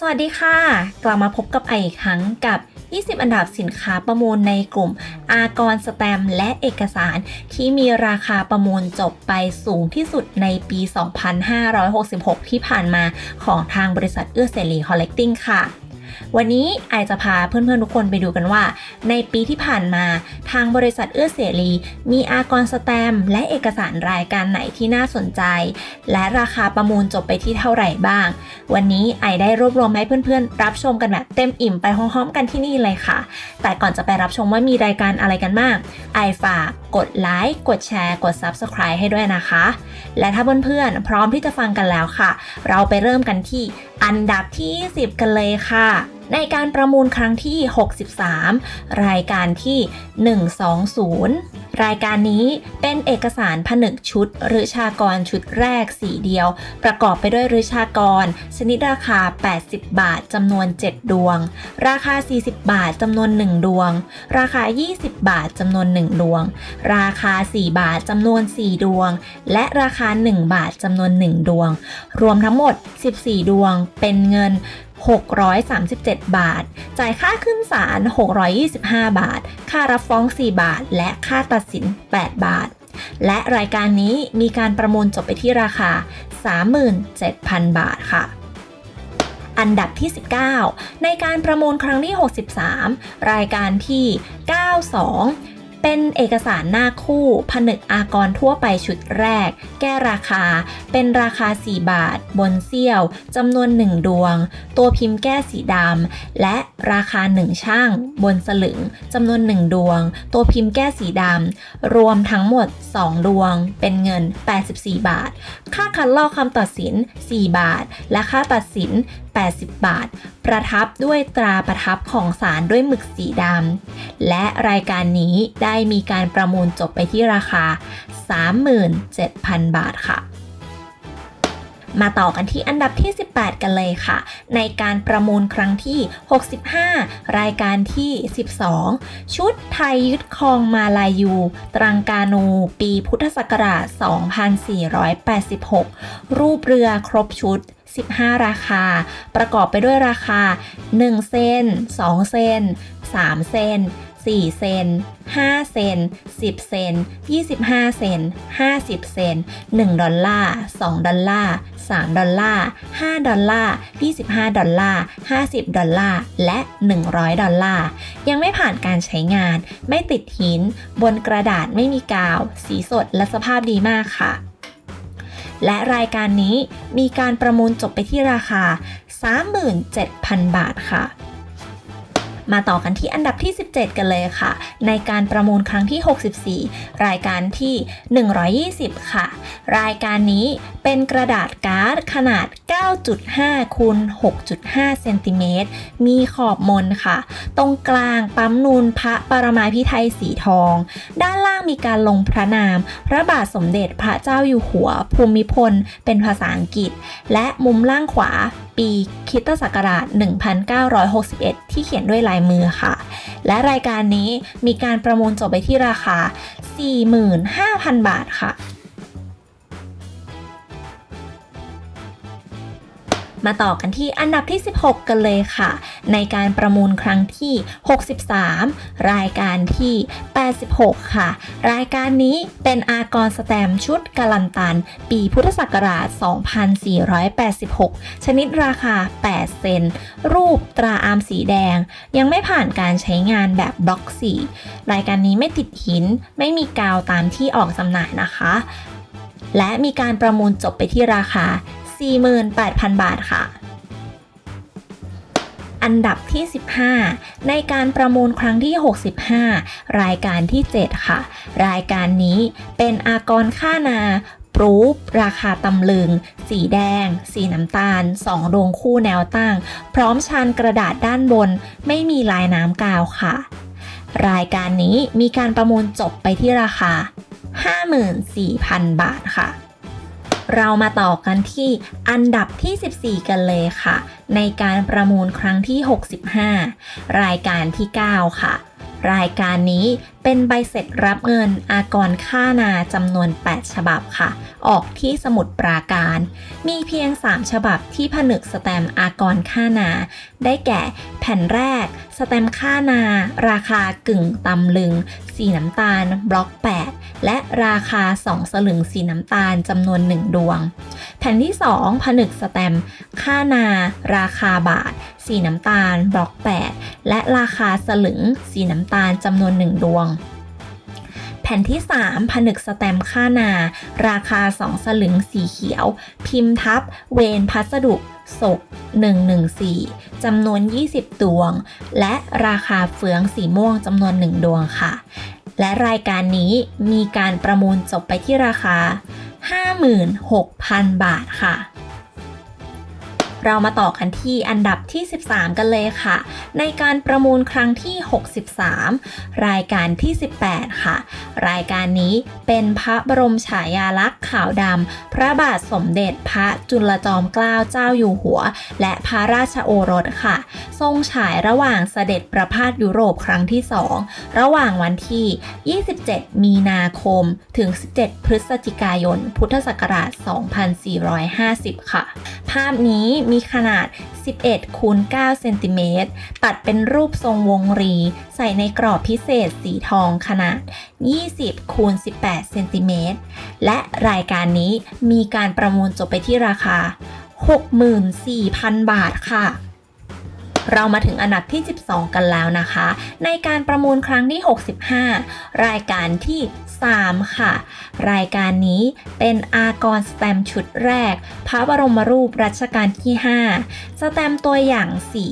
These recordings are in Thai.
สวัสดีค่ะ กลับมาพบกับไออีกครั้งกับ 20 อันดับสินค้าประมูลในกลุ่ม อากรสแตมและเอกสาร ที่มีราคาประมูลจบไปสูงที่สุดในปี 2566 ที่ผ่านมาของทางบริษัทเอื้อเสรีคอลเลกติ้งค่ะ วันนี้ไอจะพาเพื่อนๆทุกคนไปดูกันว่า ในปีที่ผ่านมาทางบริษัทเอื้อเสรี มีอากรสแตมและเอกสารรายการไหนที่น่าสนใจ และราคาประมูลจบไปที่เท่าไหร่บ้าง วันนี้ไอได้รวบรวมให้เพื่อนๆ รับชมกันแบบเต็มอิ่มไปพร้อมๆกันที่นี่เลยค่ะ แต่ก่อนจะไปรับชมว่ามีรายการอะไรกันบ้างไอฝากกดไลค์กดแชร์ กด Subscribe ให้ด้วยนะคะ และถ้าเพื่อนๆพร้อมที่จะฟังกันแล้วค่ะ เราไปเริ่มกันที่อันดับที่ 10 กันเลยค่ะ ในการประมูลครั้งที่ 63 รายการที่ 120 รายการนี้เป็นเอกสารผนึกชุดฤชากรชุดแรกสีเดียว ประกอบไปด้วยฤชากร ชนิดราคา 80 บาทจำนวน 7 ดวง ราคา 40 บาทจำนวน 1 ดวง ราคา 20 บาทจำนวน 1 ดวง ราคา 4 บาทจำนวน 4 ดวง และราคา 1 บาทจำนวน 1 ดวง รวมทั้งหมด 14 ดวงเป็นเงิน 637 บาท จ่ายค่าขึ้นศาล 625 บาท ค่ารับฟ้อง 4 บาท และค่าตัดสิน 8 บาท และรายการนี้มีการประมูลจบไปที่ราคา 37,000 บาทค่ะอันดับที่ 19 ในการประมูลครั้งที่ 63 รายการที่ 92 เป็นเอกสารหน้าคู่ ผนึกอากรทั่วไปชุดแรก แก้ราคา เป็นราคา 4 บาท บนเซี่ยวจำนวน 1 ดวง ตัวพิมพ์แก้สีดำและราคา 1 ช่าง บนสลึงจำนวน 1 ดวง ตัวพิมพ์แก้สีดำรวมทั้งหมด 2 ดวง เป็นเงิน 84 บาท ค่าคัดลอกคำตัดสิน 4 บาท และค่าตัดสิน 80 บาท ประทับด้วยตราประทับของศาลด้วยหมึกสีดำ และรายการนี้ได้มีการประมูลจบไปที่ราคา 37,000 บาทค่ะ มาต่อกันที่อันดับที่ 18 กันเลยค่ะ ในการประมูลครั้งที่ 65 รายการที่ 12 ชุดไทยยึดครองมาลายู ตรังกานูปีพุทธศักราช 2486 รูปเรือครบชุด 15 ราคา ประกอบไปด้วยราคา 1 เซน2 เซน3 เซน 4 เซน 5 เซน 10 เซน 25 เซน 50 เซน 1 ดอลลาร์ 2 ดอลลาร์ 3 ดอลลาร์ 5 ดอลลาร์ 25 ดอลลาร์ 50 ดอลลาร์ และ 100 ดอลลาร์ ยังไม่ผ่านการใช้งาน ไม่ติดหิน บนกระดาษไม่มีกาว สีสดและสภาพดีมากค่ะและรายการนี้มีการประมูลจบไปที่ราคา 37,000 บาทค่ะ มาต่อกันที่อันดับที่ 17 กันเลยค่ะ ในการประมูลครั้งที่ 64 รายการที่ 120 ค่ะ รายการนี้เป็นกระดาษการ์ดขนาด 9.5คูณ6.5 เซนติเมตร มีขอบมนค่ะ ตรงกลางปั๊มนูนพระปรมาภิไธยสีทอง ด้านล่างมีการลงพระนาม พระบาทสมเด็จพระเจ้าอยู่หัวภูมิพล เป็นภาษาอังกฤษ และมุมล่างขวา ปีคิตศักราช 1961 ที่เขียนด้วยลายมือค่ะ และรายการนี้มีการประมูลจบไปที่ราคา 45,000 บาทค่ะ มาต่อกันที่อันดับที่ 16 กันเลยค่ะ ในการประมูลครั้งที่ 63 รายการที่ 86 ค่ะ รายการนี้เป็นอากรสแตมชุดกาลันตัน ปีพุทธศักราช 2486 ชนิดราคา 8 เซน รูปตราอามสีแดง ยังไม่ผ่านการใช้งานแบบบล็อกสีรายการนี้ไม่ติดหิน ไม่มีกาวตามที่ออกจำหน่ายนะคะและมีการประมูลจบไปที่ราคา 48,000 บาทค่ะ อันดับที่ 15 ในการประมูลครั้งที่ 65 รายการที่ 7 ค่ะ รายการนี้เป็นอากรค่านาปรูปราคาตำลึง สีแดง สีน้ำตาล 2 ดวงคู่แนวตั้ง พร้อมชานกระดาษด้านบน ไม่มีลายน้ำกาวค่ะ รายการนี้มีการประมูลจบไปที่ราคา 54,000 บาทค่ะ เรามาต่อกันที่อันดับที่ 14 กันเลยค่ะ ในการประมูลครั้งที่ 65 รายการที่ 9 ค่ะ รายการนี้เป็นใบเสร็จรับเงินอากรค่านาจำนวน 8 ฉบับค่ะ ออกที่สมุดปราการ มีเพียง 3 ฉบับที่ผนึกสแตมอากรค่านา ได้แก่แผ่นแรก สแตมค่านา ราคากึ่งตำลึง สีน้ำตาล บล็อก 8 และราคา 2 สลึงสีน้ำตาลจำนวน 1 ดวง แผ่นที่ 2 ผนึกสแตมค่านา ราคาบาท สีน้ำตาล บล็อก 8 และราคาสลึงสีน้ำตาลจำนวน 1 ดวง แผ่นที่ 3 ผนึกสแตมค่านา ราคา 2 สลึงสีเขียว พิมพ์ทับ เวนพัสดุศก114 จำนวน 20 ดวง และราคาเฟืองสีม่วงจำนวน 1 ดวงค่ะ และรายการนี้มีการประมูลจบไปที่ราคา 56,000 บาทค่ะ เรามาต่อกันที่อันดับที่ 13 กันเลยค่ะ ในการประมูลครั้งที่ 63 รายการที่ 18 ค่ะ รายการนี้เป็นพระบรมฉายาลักษณ์ขาวดำพระบาทสมเด็จพระจุลจอมเกล้าเจ้าอยู่หัว และพระราชโอรสค่ะ ทรงฉายระหว่างเสด็จประพาสยุโรปครั้งที่ 2 ระหว่างวันที่ 27 มีนาคมถึง 17 พฤศจิกายน พุทธศักราช 2450 ค่ะ ภาพนี้มีขนาด 11คูณ9เซนติเมตรตัดเป็นรูปทรงวงรี ใส่ในกรอบพิเศษสีทองขนาด 20คูณ18เซนติเมตรและรายการนี้มีการประมูลจบไปที่ราคา 64,000 บาทค่ะ เรามาถึงอันดับที่ 12 กันแล้วนะคะ ในการประมูลครั้งที่ 65 รายการที่ 3 ค่ะ รายการนี้เป็นอากรสแตมป์ชุดแรก พระบรมรูปรัชกาลที่ 5 สแตมป์ตัวอย่างสี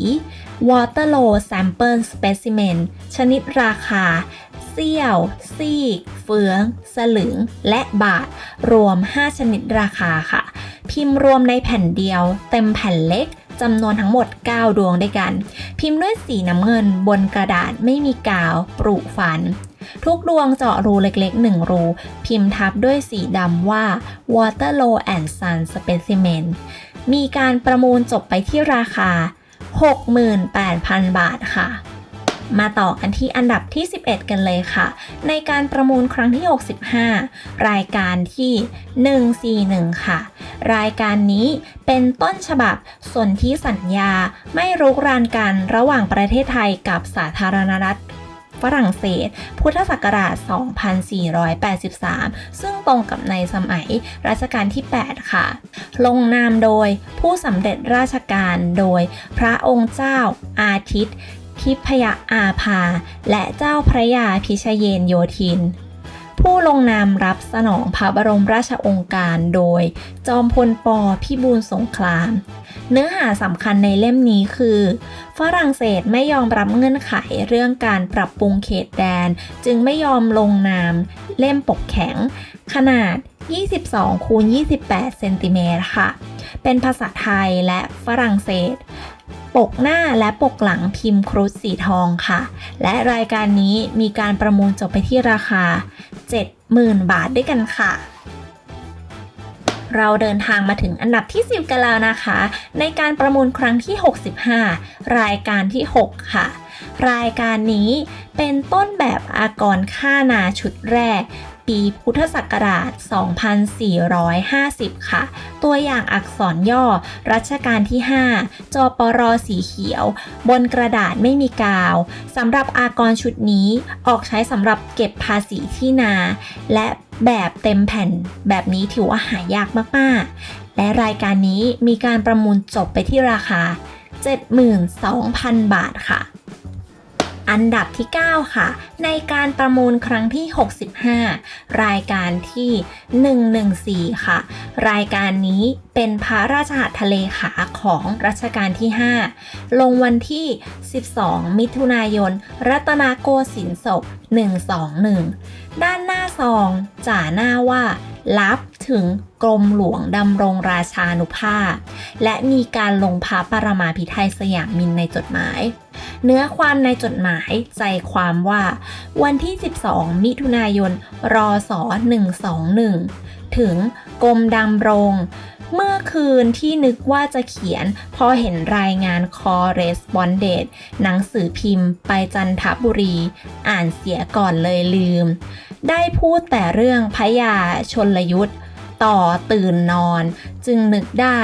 Waterloo Sample Specimen ชนิดราคาเสี้ยว ซีก เฟือง สลึง และบาท รวม 5 ชนิดราคาค่ะ พิมพ์รวมในแผ่นเดียว เต็มแผ่นเล็ก จำนวนทั้งหมด 9 ดวงด้วยกัน พิมพ์ด้วยสีน้ำเงินบนกระดาษไม่มีกาวปรุฝัน ทุกดวงเจาะรูเล็กๆ 1 รู พิมพ์ทับด้วยสีดำว่า Waterloo and Sun Specimen มีการประมูลจบไปที่ราคา 68,000 บาทค่ะ มาต่อกันที่อันดับที่ 11 กันเลยค่ะ ในการประมูลครั้งที่ 65 รายการที่ 141 ค่ะ รายการนี้เป็นต้นฉบับสนธิสัญญาไม่รุกรานกันระหว่างประเทศไทยกับสาธารณรัฐฝรั่งเศส พุทธศักราช 2483 ซึ่งตรงกับในสมัยรัชกาลที่ 8 ค่ะ ลงนามโดยผู้สำเร็จราชการโดยพระองค์เจ้าอาทิตย์ ทิพยอาภา และเจ้าพระยาพิชเยนโยธิน ผู้ลงนามรับสนองพระบรมราชองค์การโดย จอมพลปพิบูลสงคราม เนื้อหาสำคัญในเล่มนี้คือ ฝรั่งเศสไม่ยอมรับเงื่อนไขเรื่องการปรับปรุงเขตแดน จึงไม่ยอมลงนาม เล่มปกแข็ง ขนาด 22คูณ28เซนติเมตรค่ะ เป็นภาษาไทยและฝรั่งเศส ปกหน้าและปกหลังพิมพ์ครุฑสีทองค่ะ และรายการนี้มีการประมูลจบไปที่ราคา 70,000 บาทด้วยกันค่ะ เราเดินทางมาถึงอันดับที่ 10 กันแล้วนะคะ ในการประมูลครั้งที่ 65 รายการที่ 6 ค่ะ รายการนี้เป็นต้นแบบอากรค่านาชุดแรก ปีพุทธศักราช 2450 ค่ะ ตัวอย่างอักษรย่อรัชกาลที่ 5 จปรสีเขียว บนกระดาษไม่มีกาวสำหรับอากรชุดนี้ออกใช้สำหรับเก็บภาษีที่นา และแบบเต็มแผ่นแบบนี้ถือว่าหายากมาก ๆ และรายการนี้มีการประมูลจบไปที่ราคา 72,000 บาทค่ะ อันดับที่ 9 ค่ะ ในการประมูลครั้งที่ 65 รายการที่ 114 ค่ะ รายการนี้เป็นพระราชหัตถเลขาของรัชกาลที่ 5 ลงวันที่ 12 มิถุนายน รัตนโกสินทร์ศก121 ด้านหน้าซองจ่าหน้าว่า รับถึงกรมหลวงดำรงราชานุภาพ และมีการลงพระปรมาภิไธยสยามมินในจดหมาย เนื้อความในจดหมายใจความว่า วันที่ 12 มิถุนายน รศ 121 ถึงกรมดำรง เมื่อคืนที่นึกว่าจะเขียน พอเห็นรายงาน correspondent หนังสือพิมพ์ไปจันทบุรี อ่านเสียก่อนเลยลืม ได้พูดแต่เรื่องพระยาชนลยุทธต่อตื่นนอน จึงนึกได้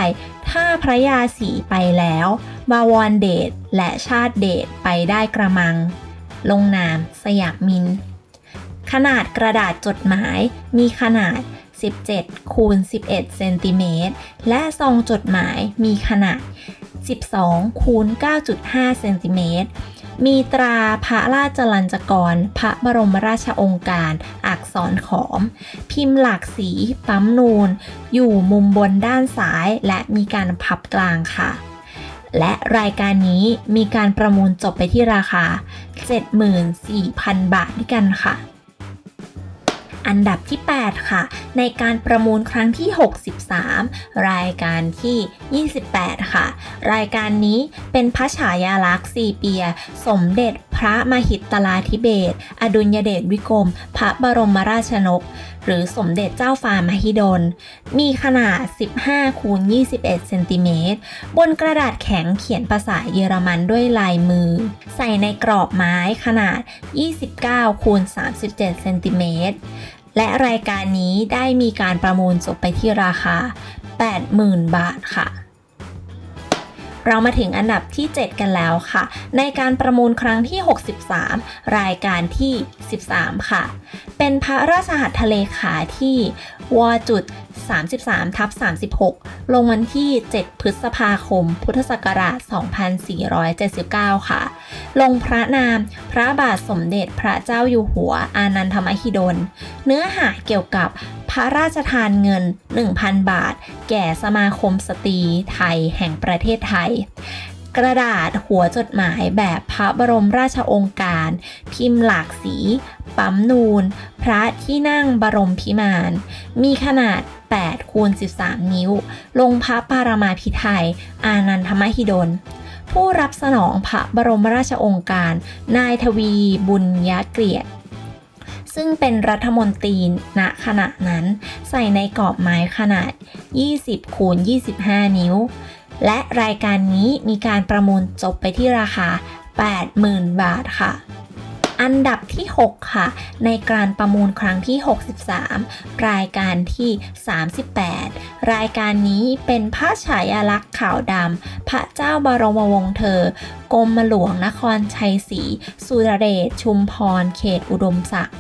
ถ้าพระยาสีไปแล้ว บาวรเดชและชาติเดชไปได้กระมัง ลงนามสยามมิน ขนาดกระดาษจดหมายมีขนาด 17 คูณ 11 เซนติเมตร และซองจดหมายมีขนาด 12 คูณ 9.5 เซนติเมตร มีตราพระราชลัญจกร พระบรมราชองค์การ อักษรขอม พิมพ์หลากสี ปั๊มนูน อยู่มุมบนด้านซ้าย และมีการพับกลางค่ะและรายการนี้มีการประมูลจบไปที่ราคา 74,000 บาทด้วยกันค่ะ อันดับที่ 8 ค่ะ ในการประมูลครั้งที่ 63 รายการที่ 28 ค่ะ รายการนี้เป็นพระฉายาลักษณ์สี่เปีย สมเด็จพระมหิตลาธิเบศอดุลยเดชวิกรม พระบรมราชนก หรือสมเด็จเจ้าฟ้ามหิดล มีขนาด 15 คูณ 21 เซนติเมตร บนกระดาษแข็งเขียนภาษาเยอรมันด้วยลายมือ ใส่ในกรอบไม้ขนาด 29 คูณ 37 เซนติเมตร และรายการนี้ได้มีการประมูลจบไปที่ราคา 80,000 บาทค่ะ เรามาถึงอันดับที่ 7 กันแล้วค่ะ ในการประมูลครั้งที่ 63 รายการที่ 13 ค่ะ เป็นพระราชหัตถเลขาที่วจุด33ทับ36 ลงวันที่ 7 พฤษภาคม พุทธศักราช 2479 ค่ะ ลงพระนาม พระบาทสมเด็จพระเจ้าอยู่หัว อานันทมหิดล เนื้อหาเกี่ยวกับพระราชทานเงิน 1,000 บาท แก่สมาคมสตรีไทยแห่งประเทศไทย กระดาษหัวจดหมายแบบพระบรมราชองการ พิมพ์หลากสี ปั๊มนูน พระที่นั่งบรมพิมาน มีขนาด8คูณ13 นิ้ว ลงพระปารมาพิไทย อานันทมหิดล ผู้รับสนองพระบรมราชองการ นายทวีบุญยเกียรติซึ่งเป็นรัฐมนตรีณขณะนั้น ใส่ในกรอบไม้ขนาด 20คูณ25 นิ้ว และรายการนี้มีการประมูลจบไปที่ราคา 80,000 บาทค่ะ อันดับที่ 6 ค่ะ ในการประมูลครั้งที่ 63 รายการที่ 38 รายการนี้เป็นพระฉายาลักษณ์ขาวดำพระเจ้าบรมวงศ์เธอกรมหลวงนครชัยศรีสุรเดชชุมพรเขตอุดมศักดิ์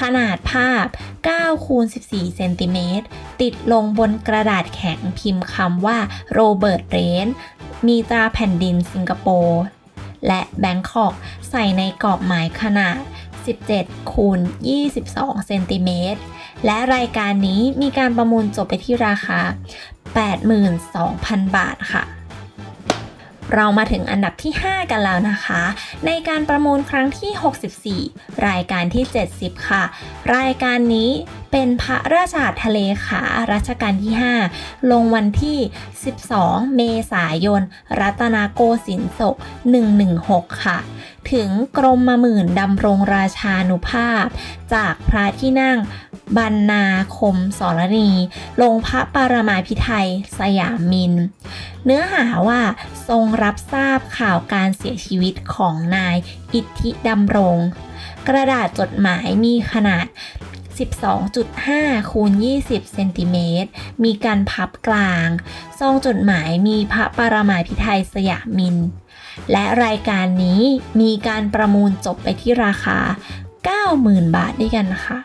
ขนาดภาพ 9 คูณ 14 เซนติเมตร ติดลงบนกระดาษแข็งพิมพ์คำว่าโรเบิร์ตเรนมีตราแผ่นดินสิงคโปร์ และแบงคอกใส่ในกรอบไม้ขนาด 17 คูณ 22 เซนติเมตร และรายการนี้มีการประมูลจบไปที่ราคา 82,000 บาทค่ะ เรามาถึงอันดับที่ 5 กันแล้วนะคะ ในการประมูลครั้งที่ 64 รายการที่ 70 ค่ะ รายการนี้ เป็นพระราชหัตถเลขารัชกาลที่ 5 ลงวันที่ 12 เมษายน รัตนโกสินทร์ศก 116 ค่ะ ถึงกรมมหมื่นดำรงราชานุภาพ จากพระที่นั่งบรรณาคมสรณี ลงพระปรมาภิไธยสยามมิน เนื้อหาว่าทรงรับทราบข่าวการเสียชีวิตของนายอิทธิดำรง กระดาษจดหมายมีขนาด 12.5 คูณ 20 เซนติเมตร มีการพับกลาง ซองจดหมายมีพระปรมาภิไธยสยามิน และรายการนี้มีการประมูลจบไปที่ราคา 90,000 บาทด้วยกันนะคะ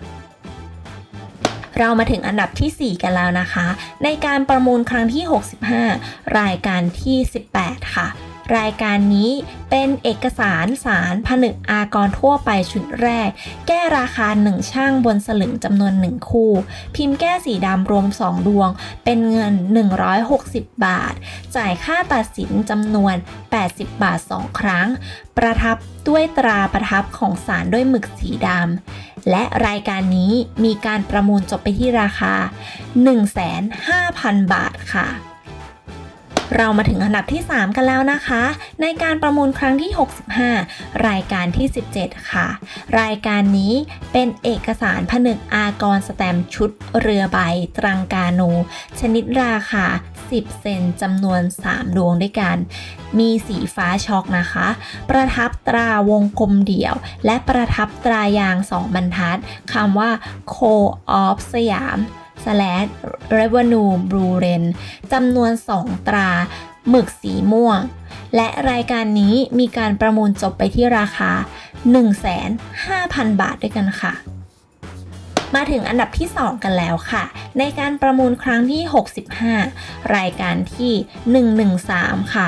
เรามาถึงอันดับทีสี่ 4 กันแล้วนะคะ ในการประมูลครั้งที่ 65 รายการที่ 18 ค่ะ รายการนี้เป็นเอกสารสารผนึกอากรทั่วไปชุดแรก แก้ราคา 1 ช่างบนสลึงจำนวน 1 คู่ พิมพ์แก้สีดำรวม 2 ดวง เป็นเงิน 160 บาท จ่ายค่าตัดสินจำนวน 80 บาท 2 ครั้ง ประทับด้วยตราประทับของศาลด้วยหมึกสีดำและรายการนี้มีการประมูลจบไปที่ราคา 1,500,000 บาทค่ะ เรามาถึงอันดับที่ 3 กันแล้วนะคะ ในการประมูลครั้งที่ 65 รายการที่ 17 ค่ะ รายการนี้เป็นเอกสารผนึกอากรสแตมชุดเรือใบตรังกาโน ชนิดราคา 10 เซนจำนวน 3 ดวงด้วยกัน มีสีฟ้าช็อกนะคะ ประทับตราวงกลมเดี่ยว และประทับตรายาง 2 บรรทัดคำว่า Co-op สยาม slash revenue blue ren จำนวน 2 ตรา หมึกสีม่วง และรายการนี้มีการประมูลจบไปที่ราคา 1,500,000 บาทด้วยกันค่ะ มาถึงอันดับที่ 2 กันแล้วค่ะ ในการประมูลครั้งที่ 65 รายการที่ 113 ค่ะ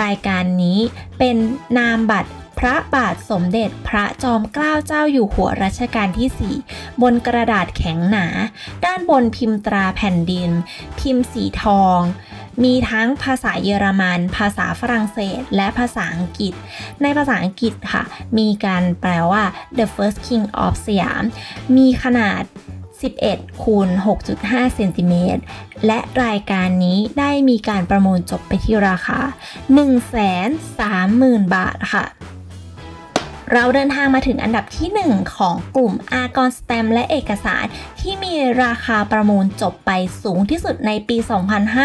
รายการนี้เป็นนามบัตร พระบาทสมเด็จพระจอมเกล้าเจ้าอยู่หัวรัชกาลที่ 4 บนกระดาษแข็งหนา ด้านบนพิมพ์ตราแผ่นดิน พิมพ์สีทอง มีทั้งภาษาเยอรมัน ภาษาฝรั่งเศส และภาษาอังกฤษ ในภาษาอังกฤษค่ะ มีการแปลว่า the first king of สยาม มีขนาด11คูณ6.5เซนติเมตรและรายการนี้ได้มีการประมูลจบไปที่ราคา 130,000 บาทค่ะ เราเดินทางมาถึงอันดับที่ 1 ของกลุ่มอากรสแตมและเอกสาร ที่มีราคาประมูลจบไปสูงที่สุดในปี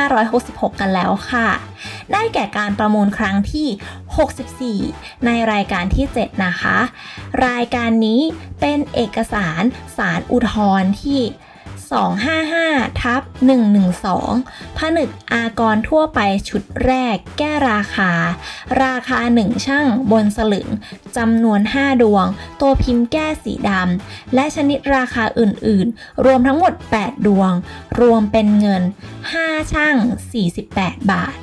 2566 กันแล้วค่ะ ได้แก่การประมูลครั้งที่ 64 ในรายการที่ 7 นะคะ รายการนี้เป็นเอกสารสารอุทธรณ์ที่ 255ทับ112 ผนึกอากรทั่วไปชุดแรก แก้ราคา ราคา 1 ช่างบนสลึงจำนวน 5 ดวง ตัวพิมพ์แก้สีดำ และชนิดราคาอื่นๆ รวมทั้งหมด 8 ดวง รวมเป็นเงิน 5 ช่าง 48 บาท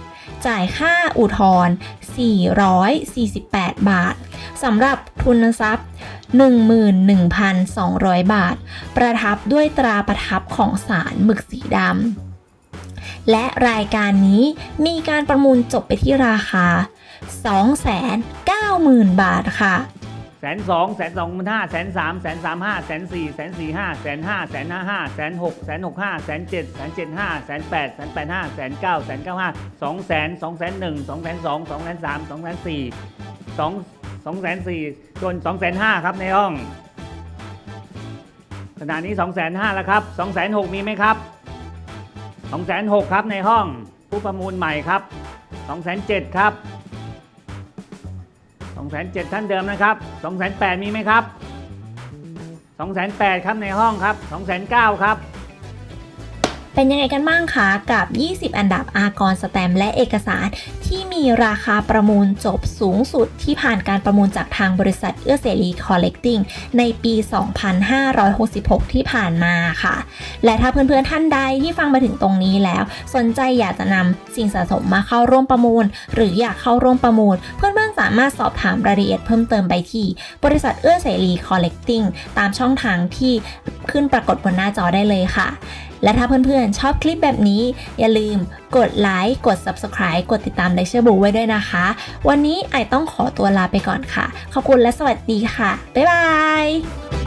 จ่ายค่าอุทธรณ์448 บาทสำหรับทุนทรัพย์ 11,200 บาท ประทับด้วยตราประทับของศาลหมึกสีดำ และรายการนี้มีการประมูลจบไปที่ราคา 290,000 บาทค่ะ แสนสองแสนสองหมื่นห้าแสนสามแสนสามห้าแสนสี่แสนสี่ห้าแสนห้าแสนห้าห้าแสนหกแสนหกห้าแสนเจ็ดแสนเจ็ดห้าแสนแปดแสนแปดห้าแสนเก้าแสนเก้าห้าสองแสนสองแสนหนึ่งสองแสนสองสองแสนสามสองแสนสี่สองสองแสนสี่จนสองแสนห้าครับในห้องขณะนี้สองแสนห้าแล้วครับสองแสนหกมีไหมครับสองแสนหกครับในห้องผู้ประมูลใหม่ครับสองแสนเจ็ดครับ สองแสนเจ็ดท่านเดิมนะครับสองแสนแปดมีไหมครับสองแสนแปดครับในห้องครับสองแสนเก้าครับ เป็นยังไงกันบ้างคะกับ 20 อันดับอากรสแตมและเอกสาร ที่มีราคาประมูลจบสูงสุดที่ผ่านการประมูลจากทางบริษัทเอื้อเสรีคอลเลกติ้งในปี 2566 ที่ผ่านมาค่ะ และถ้าเพื่อนๆท่านใดที่ฟังมาถึงตรงนี้แล้ว สนใจอยากจะนำสิ่งสะสมมาเข้าร่วมประมูล หรืออยากเข้าร่วมประมูล เพื่อนๆสามารถสอบถามรายละเอียดเพิ่มเติมไปที่บริษัทเอื้อเสรีคอลเลกติ้งตามช่องทางที่ขึ้นปรากฏบนหน้าจอได้เลยค่ะ และถ้าเพื่อนๆ ชอบคลิปแบบนี้ อย่าลืมกดไลค์ กด Subscribe กดติดตาม Lecture b o o ไว้ด้วยนะคะ วันนี้ไอต้องขอตัวลาไปก่อนค่ะ ขอบคุณและสวัสดีค่ะ บ๊ายบาย